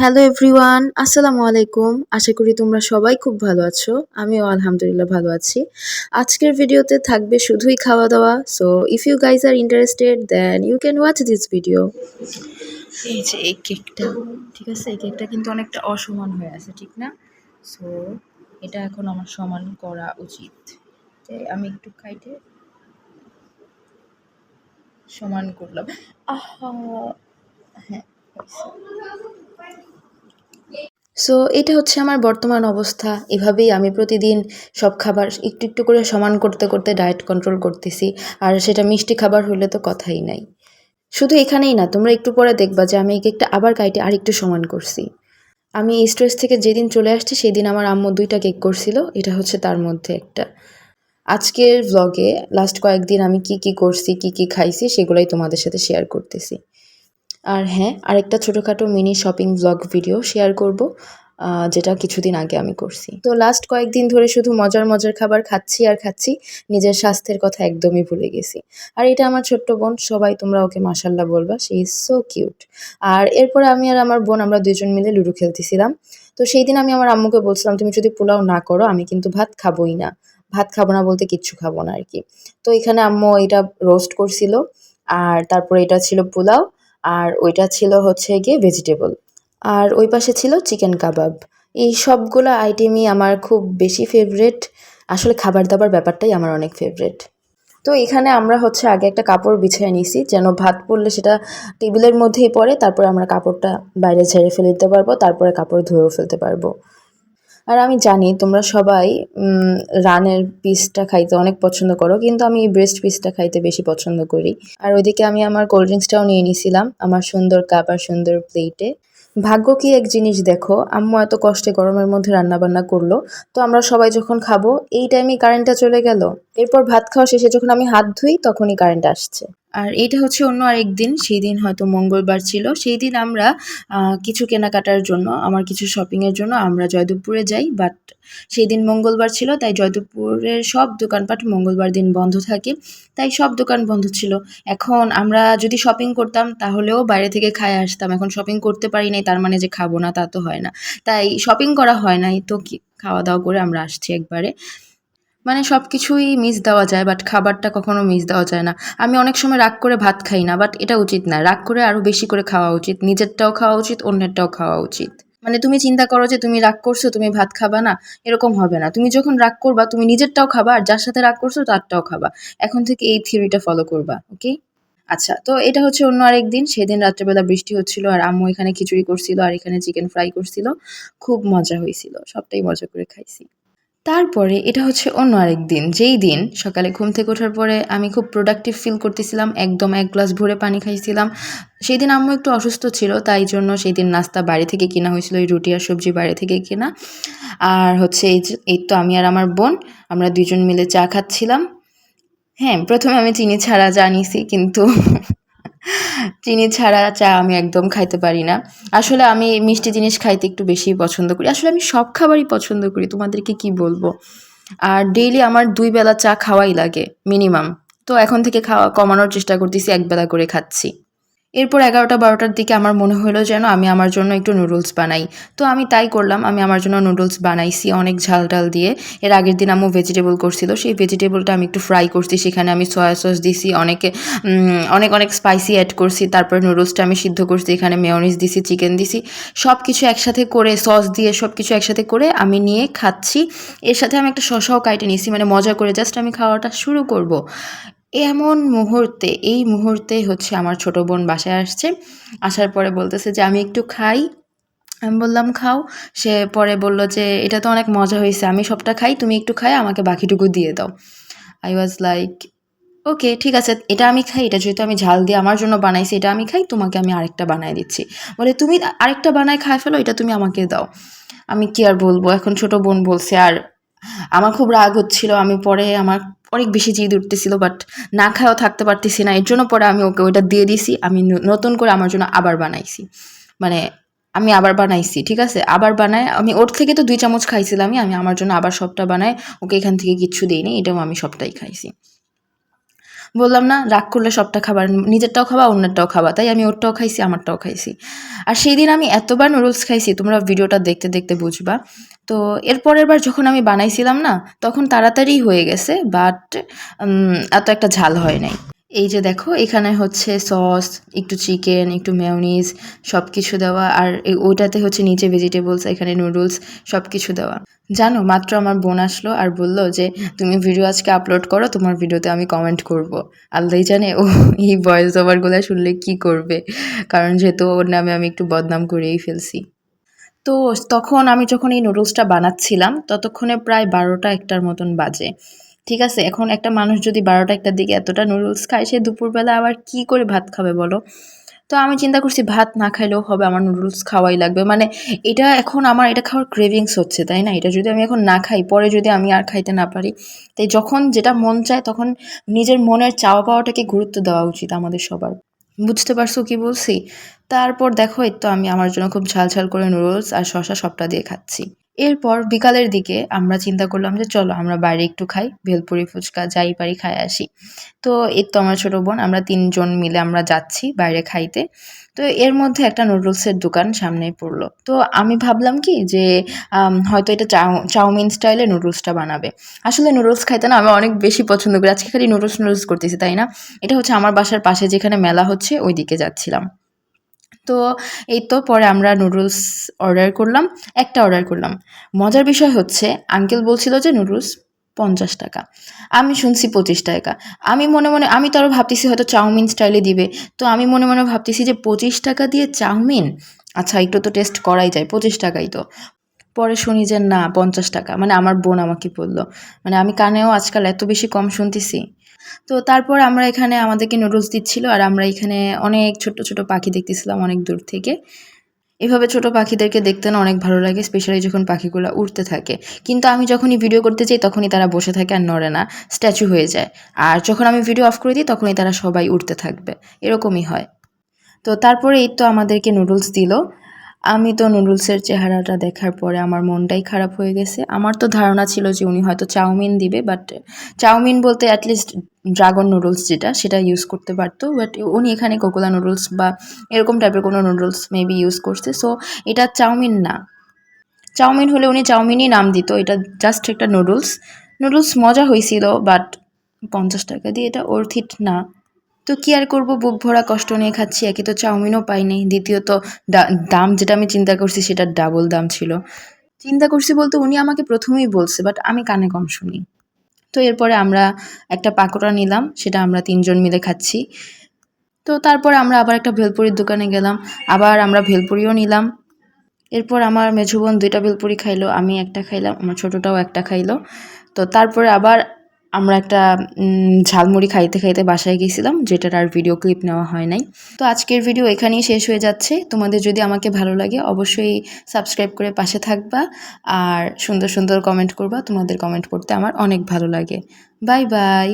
Hello everyone আসসালামু আলাইকুম আশা করি তোমরা সবাই খুব ভালো আছো। আমিও আলহামদুলিল্লাহ ভালো আছি। আজকের ভিডিওতে থাকবে শুধুই খাওয়া দাওয়া so if you guys are interested then you can watch this video এই যে এই কেকটা, ঠিক আছে? এই কেকটা কিন্তু অনেকটা অসমান হয়ে আছে, ঠিক না? সো এটা এখন আমার সমান করা উচিত। তাই আমি একটু খাইটে সমান করলাম। আহা! হ্যাঁ সো এটা হচ্ছে আমার বর্তমান অবস্থা। এভাবেই আমি প্রতিদিন সব খাবার একটু একটু করে সমান করতে করতে ডায়েট কন্ট্রোল করতেছি। আর সেটা মিষ্টি খাবার হলে তো কথাই নাই। শুধু এখানেই না, তোমরা একটু পরে দেখবা যে আমি এই কেকটা আবার কাইটে আর একটু সমান করছি। আমি এই স্ট্রেস থেকে যেদিন চলে আসছি সেই দিন আমার আম্মু দুইটা কেক করছিল। এটা হচ্ছে তার মধ্যে একটা। আজকের ব্লগে লাস্ট কয়েকদিন আমি কি কি করছি, কি কি খাইছি, সেগুলোই তোমাদের সাথে শেয়ার করতেছি। আর হ্যাঁ আরেকটা ছোটোখাটো mini shopping blog video share করব যেটা কিছুদিন আগে আমি করছি। তো লাস্ট কয়েকদিন ধরে শুধু মজার মজার খাবার খাচ্ছি আর খাচ্ছি, নিজের স্বাস্থ্যের কথা একদমই ভুলে গেছি। আর এটা আমার ছোট্ট বোন, সবাই তোমরা ওকে মাসাল্লাহ বলবা সে ইজ সো কিউট আর এরপরে আমি আর আমার বোন, আমরা দুজন মিলে লুডো খেলতেছিলাম। তো সেই দিন আমি আমার আম্মুকে বলছিলাম, তুমি যদি পোলাও না করো, আমি কিন্তু ভাত খাবোই না। ভাত খাব না বলতে কিচ্ছু খাব না আর কি তো এখানে আম্মু এটা রোস্ট করছিল, আর তারপরে এটা ছিল পোলাও। আর ওইটা ছিল হচ্ছে গিয়ে ভেজিটেবল আর ওই পাশে ছিল চিকেন কাবাব এই সবগুলো আইটেমই আমার খুব বেশি ফেভারেট আসলে খাবার দাবার ব্যাপারটাই আমার অনেক ফেভারেট তো এখানে আমরা হচ্ছে আগে একটা কাপড় বিছিয়ে নিছি যেন ভাত পড়লে সেটা টেবিলের মধ্যেই পড়ে, তারপরে আমরা কাপড়টা বাইরে ঝেড়ে ফেলে দিতে পারব, তারপরে কাপড় ধুয়েও ফেলতে পারব। আর আমি জানি তোমরা সবাই রানের পিসটা খাইতে অনেক পছন্দ করো, কিন্তু আমি এই ব্রেস্ট পিসটা খাইতে বেশি পছন্দ করি। আর ওইদিকে আমি আমার কোল্ড ড্রিঙ্কসটাও নিয়ে নিছিলাম, আমার সুন্দর কাপ আর সুন্দর প্লেটে ভাগ্য কি এক জিনিস দেখো, আম্মু এত কষ্টে গরমের মধ্যে রান্না বান্না করল, তো আমরা সবাই যখন খাব, এই টাইমে কারেন্টটা চলে গেল। এরপর ভাত খাওয়া শেষে যখন আমি হাত ধুই, তখনই কারেন্ট আসছে। আর এইটা হচ্ছে অন্য আরেক দিন, সেই দিন হয়তো মঙ্গলবার ছিল। সেই দিন আমরা কিছু কেনাকাটার জন্য, আমার কিছু শপিংয়ের জন্য আমরা জয়দেবপুরে যাই বাট সেই দিন মঙ্গলবার ছিল, তাই জয়দেবপুরের সব দোকানপাট মঙ্গলবার দিন বন্ধ থাকে। তাই সব দোকান বন্ধ ছিল। এখন আমরা যদি শপিং করতাম, তাহলেও বাইরে থেকে খায় আসতাম। এখন শপিং করতে পারি নাই, তার মানে যে খাব না, তা তো হয় না। তাই শপিং করা হয় নাই, তো কি খাওয়া দাওয়া করে আমরা আসছি একবারে। মানে সব কিছুই মিস দেওয়া যায় বাট খাবারটা কখনো মিস দেওয়া যায় না। আমি অনেক সময় রাগ করে ভাত খাই না বাট এটা উচিত না। রাগ করে আরও বেশি করে খাওয়া উচিত। নিজেরটাও খাওয়া উচিত, অন্যেরটাও খাওয়া উচিত। মানে তুমি চিন্তা করো যে তুমি রাগ করছ, তুমি ভাত খাবা না, এরকম হবে না। তুমি যখন রাগ করবা, তুমি নিজেরটাও খাবা, আর যার সাথে রাগ করছ, তারটাও খাবা। এখন থেকে এই থিওরিটা ফলো করবা ওকে আচ্ছা তো এটা হচ্ছে অন্য আরেক দিন। সেদিন রাত্রেবেলা বৃষ্টি হচ্ছিল, আর আম্মু এখানে খিচুড়ি করছিল, আর এখানে চিকেন ফ্রাই করছিল। খুব মজা হয়েছিল, সবটাই মজা করে খাইছি। তারপরে এটা হচ্ছে অন্য আরেক দিন। যেই দিন সকালে ঘুম থেকে ওঠার পরে আমি খুব প্রোডাক্টিভ ফিল করতেছিলাম, একদম এক গ্লাস ভরে পানি খাইছিলাম। সেই দিন আম্মু একটু অসুস্থ ছিল, তাই জন্য সেই দিন নাস্তা বাড়ি থেকে কেনা হয়েছিল, এই রুটি আর সবজি বাড়ি থেকে কেনা। আর হচ্ছে এই এই তো আমি আর আমার বোন, আমরা দুজন মিলে চা খাচ্ছিলাম। হ্যাঁ প্রথমে আমি চিনি ছাড়া চা নিছি কিন্তু চিনি ছাড়া চা আমি একদম খাইতে পারি না। আসলে আমি মিষ্টি জিনিস খাইতে একটু বেশি পছন্দ করি। আসলে আমি সব খাবারই পছন্দ করি, তোমাদেরকে কি বলব? আর ডেইলি আমার দুই বেলা চা খাওয়াই লাগে মিনিমাম তো এখন থেকে খাওয়া কমানোর চেষ্টা করতেছি, একবেলা করে খাচ্ছি। এরপর এগারোটা, বারোটার দিকে আমার মনে হলো যেন আমি আমার জন্য একটু নুডলস বানাই। তো আমি তাই করলাম, আমি আমার জন্য নুডলস বানাইছি অনেক ঝাল টাল দিয়ে। এর আগের দিন আম্মু ভেজিটেবল করছিল, সেই ভেজিটেবলটা আমি একটু ফ্রাই করছি, সেখানে আমি সয়া সস দিছি, অনেকে অনেক অনেক স্পাইসি অ্যাড করছি, তারপরে নুডলসটা আমি সিদ্ধ করছি, এখানে মেয়নিজ দিছি চিকেন দিছি। সব কিছু একসাথে করে সস দিয়ে সব কিছু একসাথে করে আমি নিয়ে খাচ্ছি। এর সাথে আমি একটা শসাও কাটে নিয়েছি মানে মজা করে জাস্ট আমি খাওয়াটা শুরু করব। এমন মুহূর্তে, এই মুহূর্তে হচ্ছে আমার ছোট বোন বাসায় আসছে। আসার পরে বলতেছে যে, আমি একটু খাই। আমি বললাম, খাও। সে পরে বলল যে, এটা তো অনেক মজা হয়েছে, আমি সবটা খাই, তুমি একটু খাই, আমাকে বাকিটুকু দিয়ে দাও। আই ওয়াজ লাইক ওকে ঠিক আছে, এটা আমি খাই, এটা যেহেতু আমি ঝাল দিয়ে আমার জন্য বানাইছি, এটা আমি খাই, তোমাকে আমি আরেকটা বানায় দিচ্ছি। বলে, তুমি আরেকটা বানায় খায় ফেলো, এটা তুমি আমাকে দাও। আমি কি আর বলব, এখন ছোট বোন বলছে, আর আমার খুব রাগ হচ্ছিল, আমি পরে আমার অনেক বেশি জিদ উঠতেছিল বাট না খাওয়া থাকতে পারতেছি না। এর জন্য পরে আমি ওকে ওইটা দিয়ে দিছি, আমি নতুন করে আমার জন্য আবার বানাইছি। মানে আমি আবার বানাইছি, ঠিক আছে? আবার বানায় আমি ওর থেকে তো দুই চামচ খাইছিলামই, আমি আমার জন্য আবার সবটা বানাই, ওকে এখান থেকে কিচ্ছু দিইনি, এটাও আমি সবটাই খাইছি। বললাম, না, রাগ করলে সবটা খাবার নিজেরটাও খাবা, অন্যেরটাও খাবা। তাই আমি ওরটাও খাইছি, আমারটাও খাইছি। আর সেই দিন আমি এতবার নুডলস খাইছি, তোমরা ভিডিওটা দেখতে দেখতে বুঝবা। তো এরপরের বার যখন আমি বানাইছিলাম না, তখন তাড়াতাড়ি হয়ে গেছে বাট এত একটা ঝাল হয় নাই। এই যে দেখো, এখানে হচ্ছে সস, একটু চিকেন, একটু মেয়নিজ সব কিছু দেওয়া, আর ওইটাতে হচ্ছে নিচে ভেজিটেবলস এখানে নুডলস সব কিছু দেওয়া। জানো, মাত্র আমার বোন আসলো আর বলল যে, তুমি ভিডিও আজকে আপলোড করো, তোমার ভিডিওতে আমি কমেন্ট করব। আল্লাহ জানে ও এই ভয়েস ওভারগুলো শুনলে কি করবে, কারণ যেহেতু ওর নামে আমি একটু বদনাম করেই ফেলছি। তো তখন আমি যখন এই নুডলসটা বানাচ্ছিলাম, ততক্ষণে প্রায় বারোটা একটার মতন বাজে। ঠিক আছে, এখন একটা মানুষ যদি বারোটা একটার দিকে এতটা নুডলস খায়, সে দুপুরবেলা আবার কি করে ভাত খাবে বলো? তো আমি চিন্তা করছি ভাত না খাইলেও হবে, আমার নুডলস খাওয়াই লাগবে। মানে এটা এখন আমার, এটা খাওয়ার ক্রেভিংস হচ্ছে, তাই না? এটা যদি আমি এখন না খাই, পরে যদি আমি আর খাইতে না পারি, তাই যখন যেটা মন চায় তখন নিজের মনের চাওয়া পাওয়াটাকে গুরুত্ব দেওয়া উচিত আমাদের সবার। বুঝতে পারছ কি বলছি? তারপর দেখো, এই তো আমি আমার জন্য খুব ঝাল ঝাল করে নুডলস আর শসা সবটা দিয়ে খাচ্ছি। এরপর বিকালের দিকে আমরা চিন্তা করলাম যে চলো আমরা বাইরে একটু খাই, ভেলপুরি ফুচকা, যাই পারি খাই আসি। তো এর তো আমার ছোটো বোন, আমরা তিনজন মিলে আমরা যাচ্ছি বাইরে খাইতে। তো এর মধ্যে একটা নুডলসের দোকান সামনে পড়ল। তো আমি ভাবলাম কি যে হয়তো এটা চাউ, চাউমিন স্টাইলে নুডলসটা বানাবে। আসলে নুডলস খাইতে না আমি অনেক বেশি পছন্দ করি। আজকে খালি নুডলস নুডলস করতেছি, তাই না? এটা হচ্ছে আমার বাসার পাশে যেখানে মেলা হচ্ছে ওই দিকে যাচ্ছিলাম। তো এই তো পরে আমরা নুডলস অর্ডার করলাম, একটা অর্ডার করলাম। মজার বিষয় হচ্ছে আঙ্কেল বলছিল যে নুডলস পঞ্চাশ টাকা। আমি শুনছি পঁচিশ টাকা। আমি মনে মনে, আমি তো আরও ভাবতেছি হয়তো চাউমিন স্টাইলে দিবে। তো আমি মনে মনে ভাবতেছি যে পঁচিশ টাকা দিয়ে চাউমিন? আচ্ছা একটু তো টেস্ট করাই যায়, পঁচিশ টাকাই তো। পরে শুনি যে, না, পঞ্চাশ টাকা। মানে আমার বোন আমাকে বলল। মানে আমি কানেও আজকাল এত বেশি কম শুনতেছি। তো তারপর আমরা এখানে আমাদেরকে নুডলস দিচ্ছিল আর আমরা এখানে অনেক ছোট ছোট পাখি দেখতেছিলাম অনেক দূর থেকে। এভাবে ছোট পাখিদেরকে দেখতে না অনেক ভালো লাগে স্পেশালি যখন পাখিগুলো উড়তে থাকে। কিন্তু আমি যখনই ভিডিও করতে চাই তখনই তারা বসে থাকে আর নড়ে না। স্ট্যাচু হয়ে যায়। আর যখন আমি ভিডিও অফ করে দিই, তখনই তারা সবাই উঠতে থাকবে। এরকমই হয়। তো তারপরে এই তো আমাদেরকে নুডলস দিল। আমি তো নুডলসের চেহারাটা দেখার পরে আমার মনটাই খারাপ হয়ে গেছে। আমার তো ধারণা ছিল যে উনি হয়তো চাউমিন দিবে বাট চাউমিন বলতে অ্যাটলিস্ট ড্রাগন নুডলস যেটা, সেটা ইউজ করতে পারতো। বাট উনি এখানে কোকোলা নুডলস বা এরকম টাইপের কোনো নুডলস মেবি ইউজ করছে। সো এটা চাউমিন না। চাউমিন হলে উনি চাউমিনই নাম দিত। এটা জাস্ট একটা নুডলস। নুডলস মজা হয়েছিল বাট পঞ্চাশ টাকা দিয়ে এটা অর্থিট না। তো কি আর করব? বুক ভরা কষ্ট নিয়ে খাচ্ছি, একে তো চাউমিনও পাইনি দ্বিতীয়ত দাম যেটা আমি চিন্তা করছি সেটার ডাবল দাম ছিল। চিন্তা করছি বলতে উনি আমাকে প্রথমেই বলছে বাট আমি কানে কম শুনি। তো এরপরে আমরা একটা পাকোড়া নিলাম, সেটা আমরা তিনজন মিলে খাচ্ছি। তো তারপর আমরা আবার একটা ভেলপুরির দোকানে গেলাম, আবার আমরা ভেলপুরিও নিলাম। এরপর আমার মেঝো বোন দুইটা ভেলপুরি খাইলো, আমি একটা খাইলাম, আমার ছোটোটাও একটা খাইলো। তো তারপরে আবার আমরা একটা ঝালমুড়ি খাইতে খাইতে বাসায় গেছিলাম, যেটার আর ভিডিও ক্লিপ নেওয়া হয় নাই। তো আজকের ভিডিও এখানেই শেষ হয়ে যাচ্ছে। তোমাদের যদি আমাকে ভালো লাগে, অবশ্যই সাবস্ক্রাইব করে পাশে থাকবা, আর সুন্দর সুন্দর কমেন্ট করবা। তোমাদের কমেন্ট করতে আমার অনেক ভালো লাগে। Bye bye